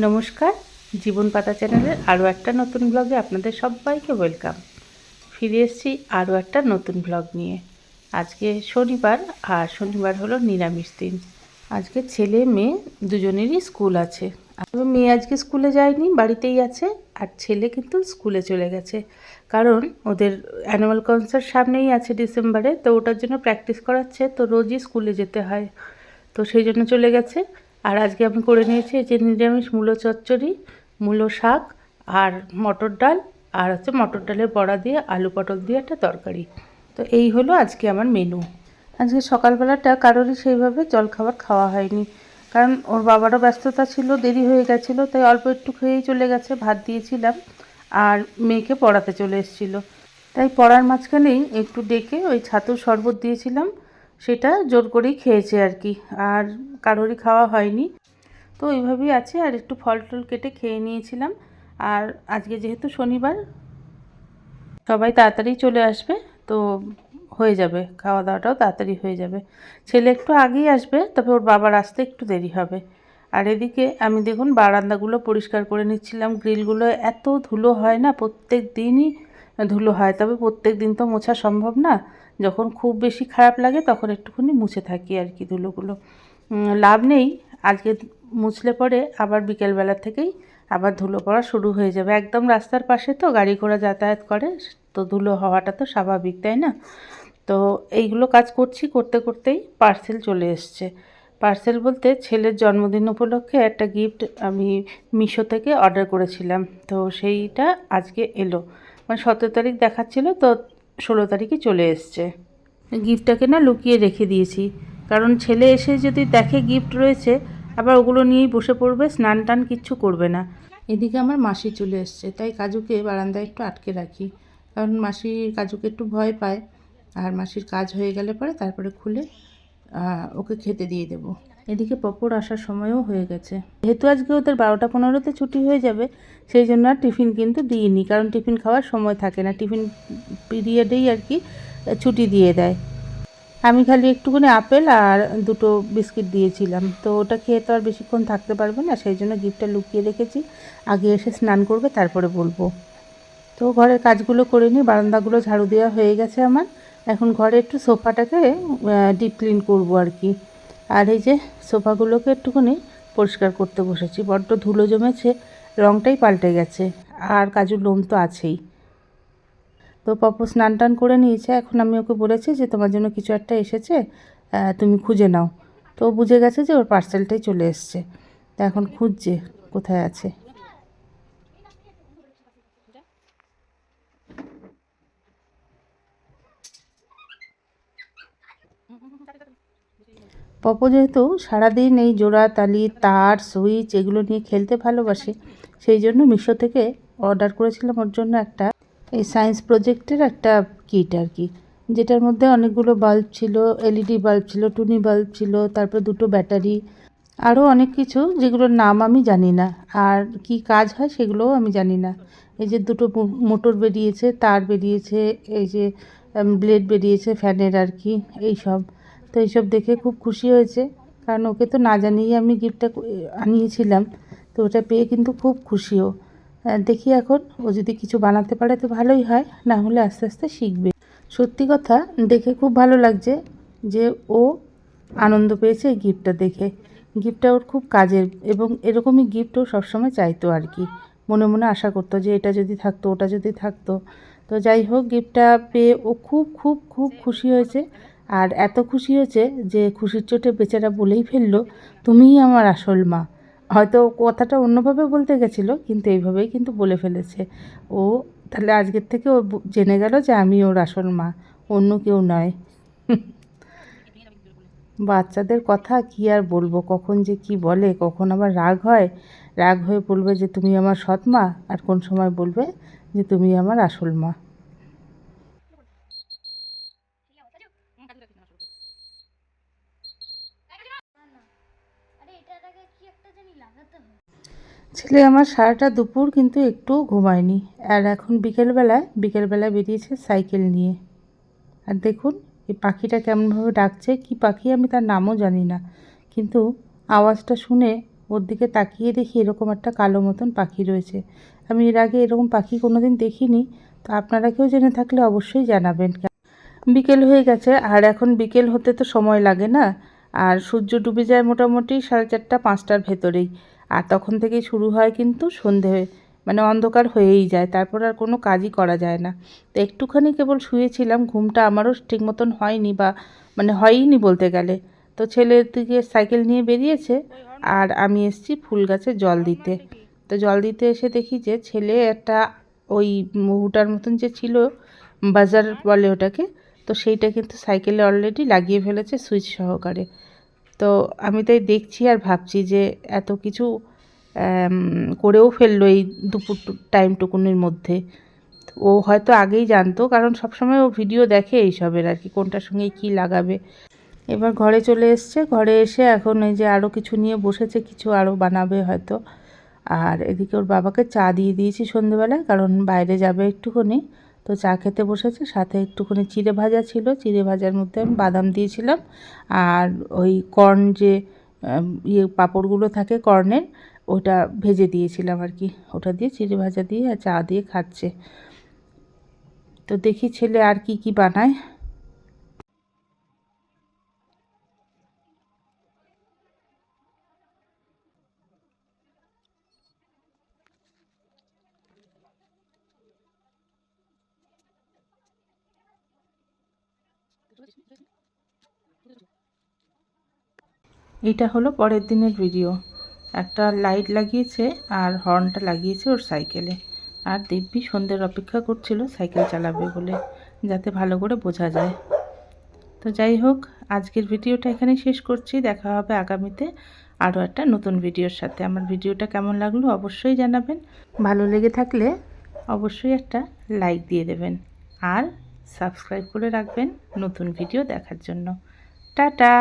নমস্কার, জীবন পাতা চ্যানেলের আরও একটা নতুন ব্লগে আপনাদের সবাইকে ওয়েলকাম। ফিরে এসেছি আরও একটা নতুন ব্লগ নিয়ে। আজকে শনিবার আর শনিবার হলো নিরামিষ দিন। আজকে ছেলে মেয়ে দুজনেরই স্কুল আছে। মেয়ে আজকে স্কুলে যায়নি, বাড়িতেই আছে আর ছেলে কিন্তু স্কুলে চলে গেছে। কারণ ওদের অ্যানুয়াল কনসার্ট সামনেই আছে ডিসেম্বরে, তো ওটার জন্য প্র্যাকটিস করাচ্ছে, তো রোজই স্কুলে যেতে হয়। তো সেই জন্য চলে গেছে। আর আজকে আমি করে নিয়েছি যে নিরামিষ মূলো চচ্চড়ি, মূলো শাক আর মটর ডাল আর হচ্ছে মটর ডালের বড়া দিয়ে, আলু পটল দিয়ে একটা তরকারি। তো এই হলো আজকে আমার মেনু আজকে সকালবেলাটা কারোরই সেইভাবে জলখাবার খাওয়া হয়নি। কারণ ওর বাবারও ব্যস্ততা ছিল, দেরি হয়ে গেছিল, তাই অল্প একটু খেয়েই চলে গেছে, ভাত দিয়েছিলাম আর মেয়েকে পড়াতে চলে এসেছিল। তাই পড়ার মাঝখানেই একটু ডেকে ওই ছাতুর শরবত দিয়েছিলাম সেটা জোর করেই খেয়েছে আর কি। আর কারোরই খাওয়া হয়নি। তো ওইভাবেই আছে, আর একটু ফল টল কেটে খেয়ে নিয়েছিলাম। আর আজকে যেহেতু শনিবার, সবাই তাড়াতাড়ি চলে আসবে, তো হয়ে যাবে। খাওয়া দাওয়াটাও তাড়াতাড়ি হয়ে যাবে। ছেলে একটু আগেই আসবে, তবে ওর বাবার আসতে একটু দেরি হবে। আর এদিকে আমি দেখুন, বারান্দাগুলো পরিষ্কার করে নিচ্ছিলাম। গ্রিলগুলো এত ধুলো হয় না, প্রত্যেক দিনই ধুলো হয়। তবে প্রত্যেক দিন তো মোছা সম্ভব না। যখন খুব বেশি খারাপ লাগে তখন একটুখানি মুছে থাকি আর কি ধুলোগুলো। লাভ নেই। আজকে মুছলে পরে আবার বিকেলবেলা থেকেই আবার ধুলো পড়া শুরু হয়ে যাবে। একদম রাস্তার পাশে তো গাড়ি ঘোড়া যাতায়াত করে, তো ধুলো হওয়াটা তো স্বাভাবিক, তাই না? তো এইগুলো কাজ করছি, করতে করতেই পার্সেল চলে এসছে। পার্সেল বলতে ছেলের জন্মদিন উপলক্ষে একটা গিফট আমি মিশো থেকে অর্ডার করেছিলাম। তো সেইটা আজকে এলো। মানে সতেরো তারিখ দেখাচ্ছিল, তো ষোলো তারিখে চলে এসছে। গিফটটাকে না লুকিয়ে রেখে দিয়েছি। কারণ ছেলে এসে যদি দেখে গিফট রয়েছে, আবার ওগুলো নিয়েই বসে পড়বে, স্নান টান কিচ্ছু করবে না। এদিকে আমার মাসি চলে এসছে, তাই কাজুকে বারান্দায় একটু আটকে রাখি। কারণ মাসি কাজুকে একটু ভয় পায়। আর মাসির কাজ হয়ে গেলে পরে তারপরে খুলে ওকে খেতে দিয়ে দেবো। এদিকে পপর আসার সময়ও হয়ে গেছে। যেহেতু আজকে ওদের বারোটা পনেরোতে ছুটি হয়ে যাবে, সেই জন্য আর টিফিন কিন্তু দিইনি, কারণ টিফিন খাওয়ার সময় থাকে না। টিফিন পিরিয়ডেই আর কি ছুটি দিয়ে দেয়। আমি খালি একটুখানি আপেল আর দুটো বিস্কিট দিয়েছিলাম। তো ওটা খেয়ে তো আর বেশিক্ষণ থাকতে পারবে না, সেই জন্য গিফটটা লুকিয়ে রেখেছি। আগে এসে স্নান করবে, তারপরে বলব। তো ঘরের কাজগুলো করে নিই বারান্দাগুলো ঝাড়ু দেওয়া হয়ে গেছে আমার। এখন ঘরে একটু সোফাটাকে ডিপ ক্লিন করব আর কি। আর এই যে সোফাগুলোকে একটুখানি পরিষ্কার করতে বসেছি বড্ড ধুলো জমেছে রঙটাই পাল্টে গেছে আর কাজুর লোম তো আছেই তো পপু স্নান টান করে নিয়েছে এখন আমি ওকে বলেছি যে তোমার জন্য কিছু একটা এসেছে তুমি খুঁজে নাও তো বুঝে গেছে যে ওর পার্সেলটাই চলে এসছে তা এখন খুঁজছে কোথায় আছে পপো যেহেতু সারাদিন এই জোড়া তালি, তার, সুইচ এগুলো নিয়ে খেলতে ভালোবাসে, সেই জন্য মিশো থেকে অর্ডার করেছিলাম ওর জন্য একটা এই সায়েন্স প্রজেক্টের একটা কিট আর কি, যেটার মধ্যে অনেকগুলো বাল্ব ছিল, এলইডি বাল্ব ছিল, টুনি বাল্ব ছিল, তারপর দুটো ব্যাটারি আরও অনেক কিছু যেগুলোর নাম আমি জানি না, আর কি কাজ হয় সেগুলোও আমি জানি না। এই যে দুটো মোটর বেরিয়েছে, তার বেরিয়েছে, এই যে ব্লেড বেরিয়েছে, ফ্যানের আর কি, এই সব। তো এইসব দেখে খুব খুশি হয়েছে। কারণ ওকে তো না জানিয়ে আমি গিফটটা আনিয়েছিলাম। তো ওটা পেয়ে কিন্তু খুব খুশিও। দেখি এখন ও যদি কিছু বানাতে পারে তো ভালোই হয়, না হলে আস্তে আস্তে শিখবে। সত্যি কথা, দেখে খুব ভালো লাগছে যে ও আনন্দ পেয়েছে এই গিফটটা দেখে। গিফটটা ওর খুব কাজের এবং এরকমই গিফট ও সবসময় চাইতো আর কি। মনে মনে আশা করতো যে এটা যদি থাকতো, ওটা যদি থাকতো। তো যাই হোক গিফটটা পেয়ে ও খুব খুব খুব খুশি হয়েছে। আর এত খুশি হয়েছে যে খুশির চোটে বেচারা বলেই ফেলল, তুমিই আমার আসল মা। হয়তো কথাটা অন্যভাবে বলতে গেছিল, কিন্তু এইভাবেই কিন্তু বলে ফেলেছে। ও তাহলে আজকের থেকে ও জেনে গেল যে আমি ওর আসল মা, অন্য কেউ নয়। বাচ্চাদের কথা কি আর বলব, কখন যে কি বলে, কখন আবার রাগ হয়? রাগ হয়ে বলবে যে, তুমি আমার সৎ মা? আর কোন সময় বলবে যে, তুমি আমার আসল মা আরে এটার আগে কি একটা জানি লাগাতে হয় ছেলে আমার সারাটা দুপুর কিন্তু একটুও ঘুমায়নি। আর এখন বিকেলবেলায় বিকেলবেলায় বেরিয়েছে সাইকেল নিয়ে। আর দেখুন, এই পাখিটা কেমনভাবে ডাকছে, কি পাখি আমি তার নামও জানি না। কিন্তু আওয়াজটা শুনে ওর দিকে তাকিয়ে দেখি এরকম একটা কালো মতন পাখি রয়েছে। আমি এর আগে এরকম পাখি কোনো দিন দেখিনি, তো আপনারা কেউ জেনে থাকলে অবশ্যই জানাবেন। বিকেল হয়ে গেছে, আর এখন বিকেল হতে তো সময় লাগে না আর সূর্য ডুবে যায় মোটামুটি সাড়ে চারটা, পাঁচটার ভেতরেই। আর তখন থেকেই শুরু হয় কিন্তু সন্ধে হয়ে মানে অন্ধকার হয়েই যায়। তারপর আর কোনো কাজই করা যায় না। তো একটুখানি কেবল শুয়েছিলাম, ঘুমটা আমারও ঠিক মতন হয়নি বা মানে হয়ইনি বলতে গেলে। তো ছেলের দিকে সাইকেল নিয়ে বেরিয়েছে আর আমি এসেছি ফুল গাছে জল দিতে। তো জল দিতে এসে দেখি যে ছেলে একটা ওই মহুটার মতন যে ছিল, বাজার বলে ওটাকে তো সেইটা কিন্তু সাইকেলে অলরেডি লাগিয়ে ফেলেছে সুইচ সহকারে। তো আমি তাই দেখছি আর ভাবছি যে এত কিছু করেও ফেলল এই দুপুর টাইমটুকুনির মধ্যে। ও হয়তো আগেই জানতো, কারণ সবসময় ও ভিডিও দেখে এইসবের আর কি, কোনটার সঙ্গে কী লাগাবে। এবার ঘরে চলে এসছে, ঘরে এসে এখন এই যে আরও কিছু নিয়ে বসেছে, কিছু আরও বানাবে হয়তো। আর এদিকে ওর বাবাকে চা দিয়ে দিয়েছি সন্ধেবেলায়, কারণ বাইরে যাবে একটুখানি। তো চা খেতে বসেছে, সাথে একটুখানি চিড়ে ভাজা ছিল, চিড়ে ভাজার মধ্যে আমি বাদাম দিয়েছিলাম আর ওই কর্ন যে ইয়ে পাঁপড়গুলো থাকে কর্নের, ওটা ভেজে দিয়েছিলাম আর কি। ওটা দিয়ে চিড়ে ভাজা দিয়ে আর চা দিয়ে খাচ্ছে। তো দেখি ছেলে আর কি কি বানায়। এটা হলো পরের দিনের ভিডিও একটা লাইট লাগিয়েছে আর হর্নটা লাগিয়েছে ওর সাইকেলে আর দিব্যি সন্ধ্যের অপেক্ষা করছিল সাইকেল চালাবে বলে, যাতে ভালো করে বোঝা যায়। তো যাই হোক, আজকের ভিডিওটা এখানে শেষ করছি। দেখা হবে আগামীতে আরও একটা নতুন ভিডিওর সাথে। আমার ভিডিওটা কেমন লাগল অবশ্যই জানাবেন। ভালো লেগে থাকলে অবশ্যই একটা লাইক দিয়ে দেবেন। আর সাবস্ক্রাইব করে রাখবেন নতুন ভিডিও দেখার জন্য। টাটা!